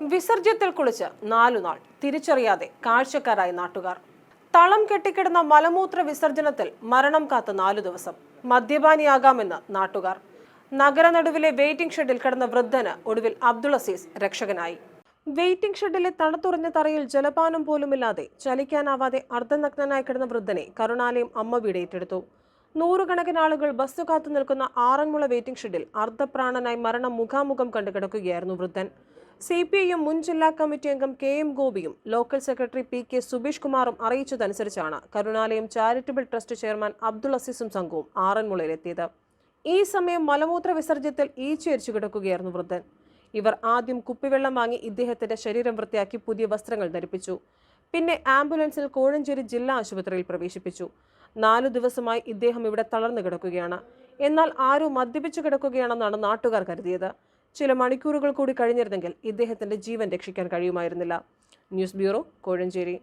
വിസർജ്യത്തിൽ കുളിച്ച് നാലുനാൾ തിരിച്ചറിയാതെ കാഴ്ചക്കാരായി നാട്ടുകാർ. തളം കെട്ടിക്കിടന്ന മലമൂത്ര വിസർജനത്തിൽ മരണം കാത്ത നാലു ദിവസം മദ്യപാനിയാകാമെന്ന് നാട്ടുകാർ. നഗരനടുവിലെ വെയിറ്റിംഗ് ഷെഡിൽ കിടന്ന വൃദ്ധന് ഒടുവിൽ അബ്ദുൾ അസീസ് രക്ഷകനായി. വെയിറ്റിംഗ് ഷെഡിലെ തണുത്തുറഞ്ഞ തറയിൽ ജലപാനം പോലുമില്ലാതെ ചലിക്കാനാവാതെ അർദ്ധനഗ്നനായി കിടന്ന വൃദ്ധനെ കരുണാലയം അമ്മ വീട് ഏറ്റെടുത്തു. നൂറുകണക്കിന് ആളുകൾ ബസ് കാത്തു നിൽക്കുന്ന ആറന്മുള വെയിറ്റിംഗ് ഷെഡിൽ അർദ്ധപ്രാണനായി മരണം മുഖാമുഖം കണ്ടു കിടക്കുകയായിരുന്നു വൃദ്ധൻ. സി പി ഐ എം മുൻ ജില്ലാ കമ്മിറ്റി അംഗം കെ എം ഗോപിയും local secretary P K Subeesh കുമാറും അറിയിച്ചതനുസരിച്ചാണ് Karunalayam charitable trust chairman Abdul അസീസും സംഘവും ആറന്മുളയിലെത്തിയത്. ഈ സമയം മലമൂത്ര വിസർജ്യത്തിൽ ഈച്ചയരിച്ചു കിടക്കുകയായിരുന്നു വൃദ്ധൻ. ഇവർ ആദ്യം കുപ്പിവെള്ളം വാങ്ങി ഇദ്ദേഹത്തിന്റെ ശരീരം വൃത്തിയാക്കി പുതിയ വസ്ത്രങ്ങൾ ധരിപ്പിച്ചു. പിന്നെ ആംബുലൻസിൽ കോഴഞ്ചേരി ജില്ലാ ആശുപത്രിയിൽ പ്രവേശിപ്പിച്ചു. നാലു ദിവസമായി ഇദ്ദേഹം ഇവിടെ തളർന്നു കിടക്കുകയാണ്. എന്നാൽ ആരോ മദ്യപിച്ചു കിടക്കുകയാണെന്നാണ് നാട്ടുകാർ കരുതിയത്. ചില മണിക്കൂറുകൾ കൂടി കഴിഞ്ഞിരുന്നെങ്കിൽ ഇദ്ദേഹത്തിന്റെ ജീവൻ രക്ഷിക്കാൻ കഴിയുമായിരുന്നില്ല. News bureau Kozhencherry.